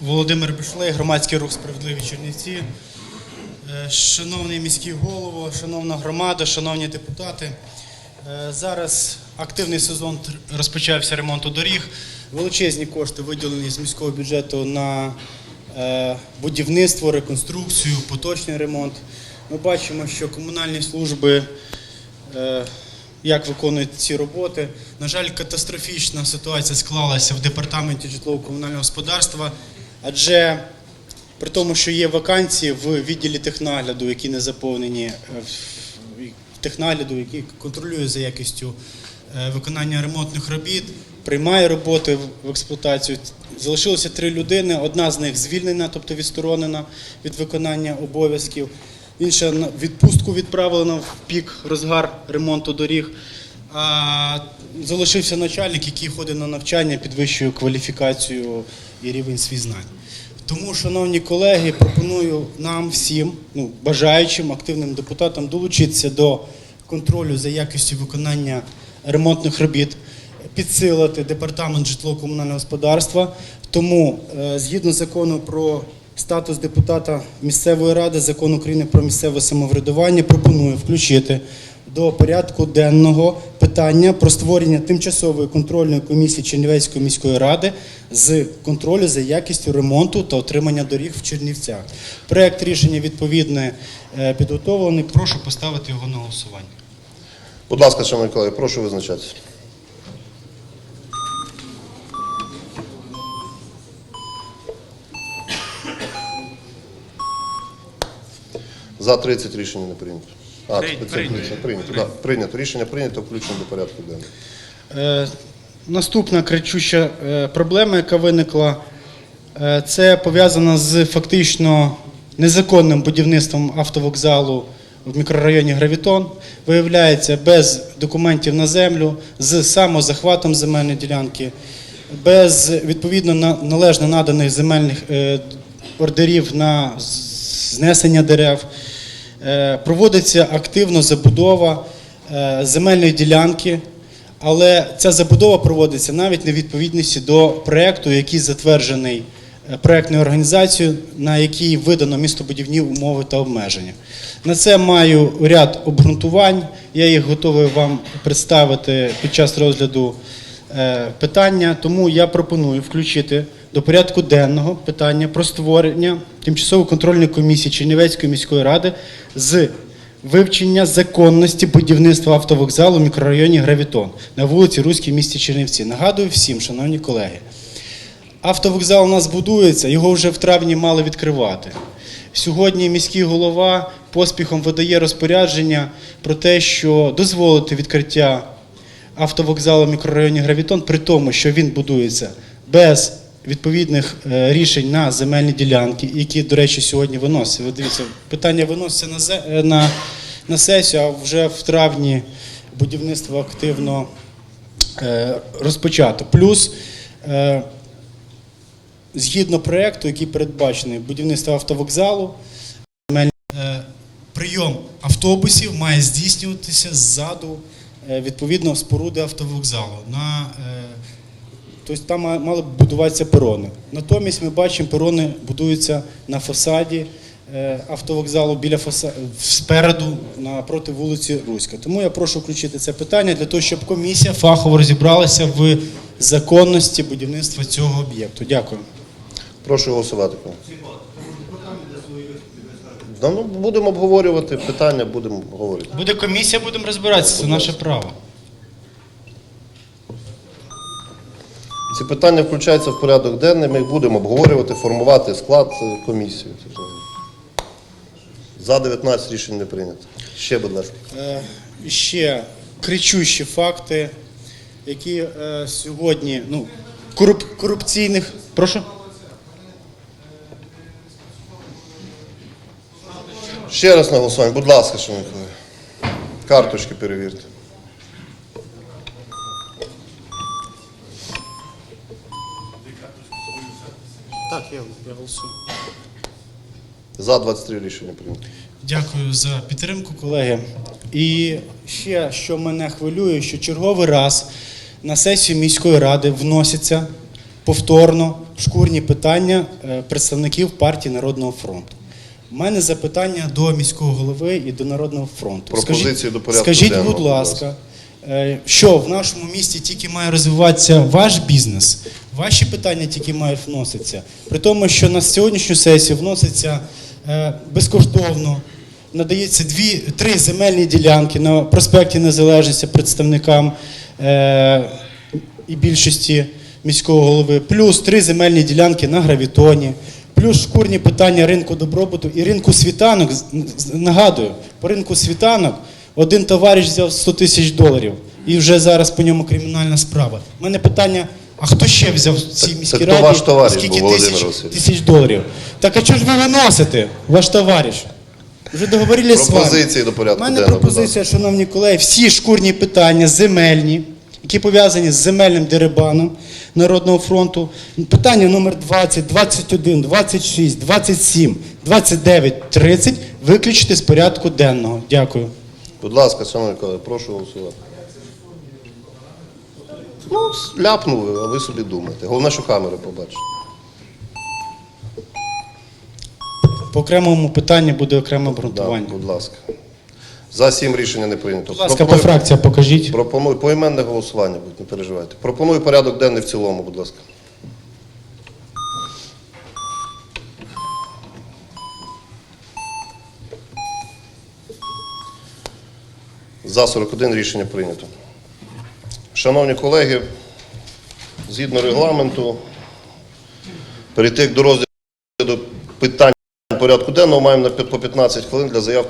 Володимир Бишлей, громадський рух Справедливі Чернівці. Е, Шановний міський голово, шановна громада, шановні депутати. е, Зараз активний сезон розпочався ремонту доріг. Величезні кошти виділені з міського бюджету на е, будівництво, реконструкцію, поточний ремонт. Ми бачимо, що комунальні служби як виконують ці роботи. На жаль, катастрофічна ситуація склалася в департаменті житлово-комунального господарства, адже при тому, що є вакансії в відділі технагляду, які не заповнені, е, технагляду, який контролює за якістю е, виконання ремонтних робіт, приймає роботи в експлуатацію. Залишилося три людини. Одна з них звільнена, тобто відсторонена від виконання обов'язків. Інша відпустку відправлена в пік розгар ремонту доріг. А залишився начальник, який ходить на навчання, підвищує кваліфікацію і рівень свій знань. Тому, шановні колеги, пропоную нам всім, ну, бажаючим активним депутатам долучитися до контролю за якістю виконання ремонтних робіт, підсилити департамент житлово-комунального господарства. Тому, е, згідно закону про статус депутата місцевої ради, закон України про місцеве самоврядування, пропоную включити до порядку денного питання про створення тимчасової контрольної комісії Чернівецької міської ради з контролю за якістю ремонту та отримання доріг в Чернівцях. Проект рішення відповідне е, підготовлений. Прошу поставити його на голосування. Будь ласка, шановні колеги, прошу визначатися. За 30 рішення не прийнято. А, це прийнято. прийнято. Да, прийнято. Рішення прийнято, включено до порядку денного. Е, Наступна кричуща е, проблема, яка виникла, е, це пов'язана з фактично незаконним будівництвом автовокзалу в мікрорайоні Гравітон. Виявляється, без документів на землю, з самозахватом земельної ділянки, без відповідно на- належно наданих земельних е, ордерів на знесення дерев. Е, Проводиться активно забудова е, земельної ділянки, але ця забудова проводиться навіть на відповідності до проекту, який затверджений е, проектною організацією, на якій видано містобудівні умови та обмеження. На це маю ряд обґрунтувань. Я їх готовий вам представити під час розгляду питання, тому я пропоную включити до порядку денного питання про створення тимчасової контрольної комісії Чернівецької міської ради з вивчення законності будівництва автовокзалу в мікрорайоні Гравітон на вулиці Руській місті Чернівці. Нагадую всім, шановні колеги, автовокзал у нас будується, його вже в травні мали відкривати. Сьогодні міський голова поспіхом видає розпорядження про те, що дозволити відкриття автовокзалу в мікрорайоні Гравітон, при тому, що він будується без відповідних е, рішень на земельні ділянки, які, до речі, сьогодні виносяться. Ви дивіться, питання виноситься на, е, на, на сесію, а вже в травні будівництво активно е, розпочато. Плюс е, згідно проекту, який передбачений будівництво автовокзалу, земель- е, прийом автобусів має здійснюватися ззаду е, відповідно споруди автовокзалу. На, тобто там мали б будуватися перони. Натомість ми бачимо, перони будуються на фасаді е, автовокзалу біля фаса... спереду напроти вулиці Руська. Тому я прошу включити це питання для того, щоб комісія фахово розібралася в законності будівництва цього об'єкту. Дякую. Прошу голосувати. Да, ну, будемо обговорювати питання, будемо говорити. Буде комісія, будемо розбиратися. Це наше право. Ці питання включаються в порядок денний, ми їх будемо обговорювати, формувати склад е, комісії. За 19 рішень не прийнято. Ще, будь ласка. Е, ще кричущі факти, які е, сьогодні ну, коруп, корупційних. Прошу. Ще раз на голосування, будь ласка, шановні колеги. Карточки перевірте. Так, я, я голосую. За 23 рішення прийнято. Дякую за підтримку, колеги. І ще що мене хвилює, що черговий раз на сесію міської ради вносяться повторно шкурні питання е, представників партії Народного фронту. У мене запитання до міського голови і до Народного фронту. Пропозиції до порядку скажіть, будь ласка, що в нашому місті тільки має розвиватися ваш бізнес, ваші питання тільки мають вноситися. При тому, що на сьогоднішню сесію вноситься е, безкоштовно, надається дві, три земельні ділянки на проспекті Незалежності представникам е, і більшості міського голови, плюс три земельні ділянки на гравітоні, плюс шкурні питання ринку добробуту і ринку світанок. Нагадую, по ринку світанок один товариш взяв 100 тисяч доларів і вже зараз по ньому кримінальна справа. У мене питання. А хто ще взяв в цій Так- міській так раді ваш товариш скільки був, тисяч, тисяч доларів? Так а чого ж ви виносите, ваш товариш? Вже договорились з вами. Пропозиції до порядку У мене денного, пропозиція, шановні колеги, всі шкурні питання земельні, які пов'язані з земельним дерибаном Народного фронту. Питання номер 20, 21, 26, 27, 29, 30 виключити з порядку денного. Дякую. Будь ласка, шановні колеги, прошу голосувати. Ну, ляпнув, а ви собі думаєте. Головне, що камери побачать. По окремому питанню буде окреме Да, будь ласка. За сім рішення не прийнято. Будь ласка, по Пропоную- фракціям покажіть. Пропоную поіменне голосування, будь, не переживайте. Пропоную порядок денний в цілому, будь ласка. За 41 рішення прийнято. Шановні колеги, згідно регламенту, перейти до розгляду питань порядку денного маємо по 15 хвилин для заяв